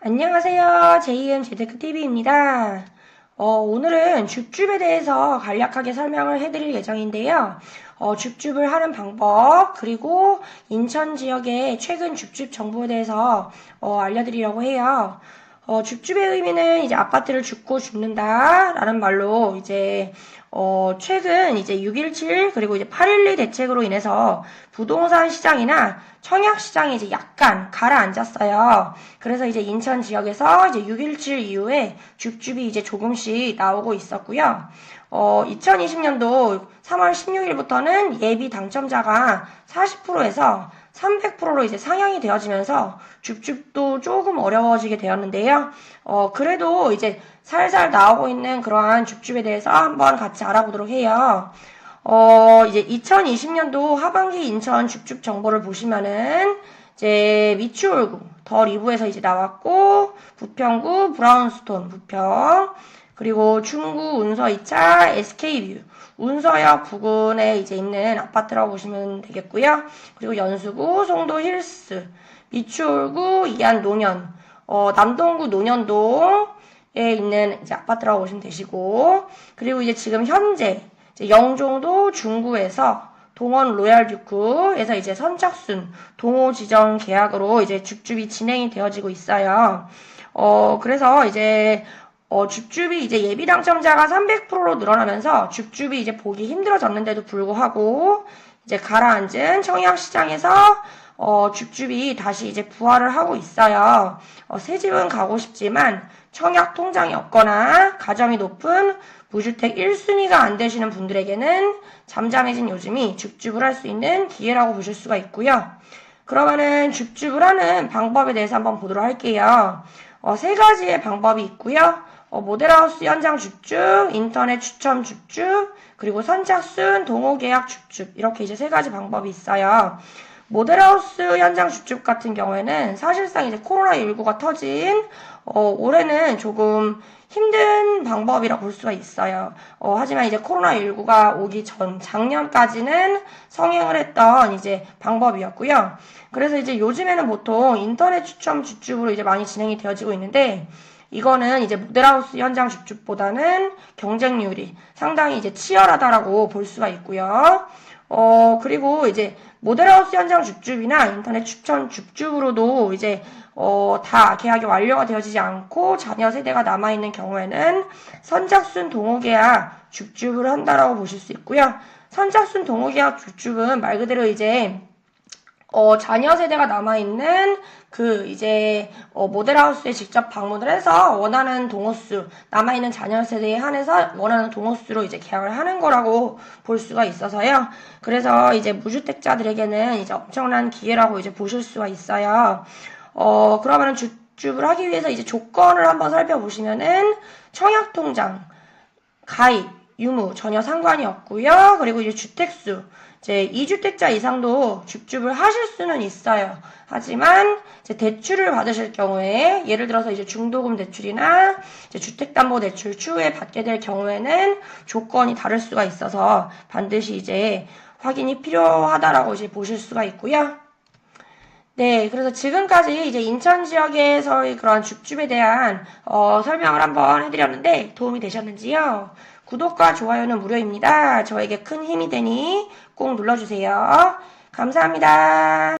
안녕하세요. JM 재테크TV입니다. 어, 오늘은 줍줍에 대해서 간략하게 설명을 해드릴 예정인데요. 어, 줍줍을 하는 방법, 그리고 인천 지역의 최근 줍줍 정보에 대해서 어, 알려드리려고 해요. 어, 줍줍의 의미는 이제 아파트를 줍고 줍는다 라는 말로 이제 어, 최근 이제 6.17 그리고 이제 8.12 대책으로 인해서 부동산 시장이나 청약 시장이 이제 약간 가라앉았어요. 그래서 이제 인천 지역에서 이제 6.17 이후에 줍줍이 이제 조금씩 나오고 있었고요. 어, 2020년도 3월 16일부터는 예비 당첨자가 40%에서 300%로 이제 상향이 되어지면서 줍줍도 조금 어려워지게 되었는데요. 어, 그래도 이제 살살 나오고 있는 그러한 줍줍에 대해서 한번 같이 알아보도록 해요. 어, 이제 2020년도 하반기 인천 줍줍 정보를 보시면은 이제 미추홀구 더 리브에서 이제 나왔고 부평구 브라운스톤 부평 그리고 충구 운서 2차 SK뷰 운서역 부근에 이제 있는 아파트라고 보시면 되겠고요. 그리고 연수구 송도 힐스 미추홀구 이안 노년 어, 남동구 노년동에 있는 이제 아파트라고 보시면 되시고 그리고 이제 지금 현재 이제 영종도 중구에서 동원 로얄 듀크에서 이제 선착순 동호 지정 계약으로 이제 줍줍이 진행이 되어지고 있어요. 어, 그래서 이제 어, 줍줍이 이제 예비 당첨자가 300%로 늘어나면서 줍줍이 이제 보기 힘들어졌는데도 불구하고 이제 가라앉은 청약 시장에서 어, 줍줍이 다시 이제 부활을 하고 있어요. 어, 새 집은 가고 싶지만 청약 통장이 없거나 가점이 높은 무주택 1순위가 안 되시는 분들에게는 잠잠해진 요즘이 줍줍을 할 수 있는 기회라고 보실 수가 있고요. 그러면은 줍줍을 하는 방법에 대해서 한번 보도록 할게요. 어, 세 가지의 방법이 있고요. 어, 모델하우스 현장 줍줍, 인터넷 추첨 줍줍, 그리고 선착순, 동호 계약 줍줍 이렇게 이제 세 가지 방법이 있어요. 모델하우스 현장 줍줍 같은 경우에는 사실상 이제 코로나19가 터진 어, 올해는 조금 힘든 방법이라 볼 수가 있어요. 어, 하지만 이제 코로나19가 오기 전 작년까지는 성행을 했던 이제 방법이었고요. 그래서 이제 요즘에는 보통 인터넷 추첨 줍줍으로 이제 많이 진행이 되어지고 있는데 이거는 이제 모델하우스 현장 줍줍보다는 경쟁률이 상당히 이제 치열하다라고 볼 수가 있고요. 어, 그리고 이제 모델하우스 현장 줍줍이나 인터넷 추천 줍줍으로도 이제 어, 다 계약이 완료가 되어지지 않고 자녀 세대가 남아있는 경우에는 선착순 동호계약 줍줍을 한다라고 보실 수 있고요. 선착순 동호계약 줍줍은 말 그대로 이제 어, 자녀 세대가 남아있는 그 이제 어, 모델하우스에 직접 방문을 해서 원하는 동호수 남아있는 자녀 세대에 한해서 원하는 동호수로 이제 계약을 하는 거라고 볼 수가 있어서요. 그래서 이제 무주택자들에게는 이제 엄청난 기회라고 이제 보실 수가 있어요. 어, 그러면은 주줍을 하기 위해서 이제 조건을 한번 살펴보시면은 청약 통장, 가입, 유무 전혀 상관이 없고요. 그리고 이제 주택수 이제 2주택자 이상도 줍줍을 하실 수는 있어요. 하지만 이제 대출을 받으실 경우에 예를 들어서 이제 중도금 대출이나 이제 주택담보대출 추후에 받게 될 경우에는 조건이 다를 수가 있어서 반드시 이제 확인이 필요하다라고 이제 보실 수가 있고요. 네, 그래서 지금까지 이제 인천 지역에서의 그런 줍줍에 대한 어, 설명을 한번 해드렸는데 도움이 되셨는지요? 구독과 좋아요는 무료입니다. 저에게 큰 힘이 되니 꼭 눌러주세요. 감사합니다.